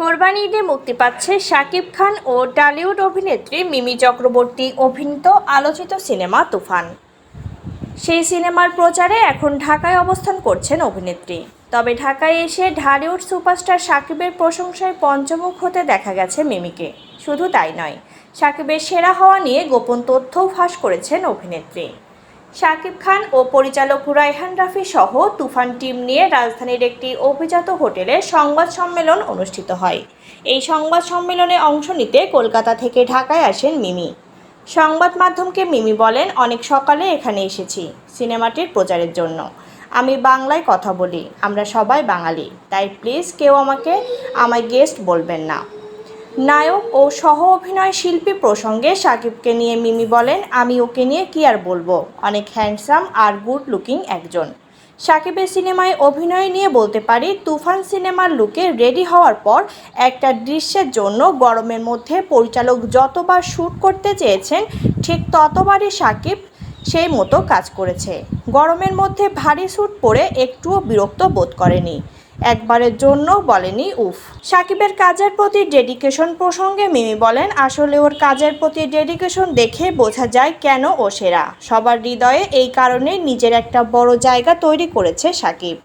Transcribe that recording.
কোরবানি ঈদে মুক্তি পাচ্ছে শাকিব খান ও টালিউড অভিনেত্রী মিমি চক্রবর্তী অভিনীত আলোচিত সিনেমা তুফান। সেই সিনেমার প্রচারে এখন ঢাকায় অবস্থান করছেন অভিনেত্রী। তবে ঢাকায় এসে ঢালিউড সুপারস্টার সাকিবের প্রশংসায় পঞ্চমুখ হতে দেখা গেছে মিমিকে। শুধু তাই নয় সাকিবের সেরা হওয়া নিয়ে গোপন তথ্যও ফাঁস করেছেন অভিনেত্রী। শাকিব খান ও পরিচালক রায়হান রাফি সহ তুফান টিম নিয়ে রাজধানীর একটি অভিজাত হোটেলে সংবাদ সম্মেলন অনুষ্ঠিত হয়। এই সংবাদ সম্মেলনে অংশ নিতে কলকাতা থেকে ঢাকায় আসেন মিমি। সংবাদ মাধ্যমকে মিমি বলেন, অনেক সকালে এখানে এসেছি, সিনেমাটির প্রচারের জন্য। আমি বাংলায় কথা বলি, আমরা সবাই বাঙালি, তাই প্লিজ কেউ আমাকে, আমায় গেস্ট বলবেন না। নায়ক ও সহ অভিনয় শিল্পী প্রসঙ্গে সাকিবকে নিয়ে মিমি বলেন, আমি ওকে নিয়ে কি আর বলব? অনেক হ্যান্ডসাম আর গুড লুকিং একজন। সাকিবের সিনেমায় অভিনয় নিয়ে বলতে পারি, তুফান সিনেমার লুকে রেডি হওয়ার পর একটা দৃশ্যের জন্য গরমের মধ্যে পরিচালক যতবার শ্যুট করতে চেয়েছেন, ঠিক ততবারই সাকিব সেই মতো কাজ করেছে। গরমের মধ্যে ভারী স্যুট পরে একটুও বিরক্ত বোধ করেনি। একবারের জন্য বলেনি উফ। সাকিবের কাজের প্রতি ডেডিকেশন প্রসঙ্গে মিমি বলেন, আসলে ওর কাজের প্রতি ডেডিকেশন দেখে বোঝা যায় কেন ও সেরা। সবার হৃদয়ে এই কারণে নিজের একটা বড় জায়গা তৈরি করেছে সাকিব।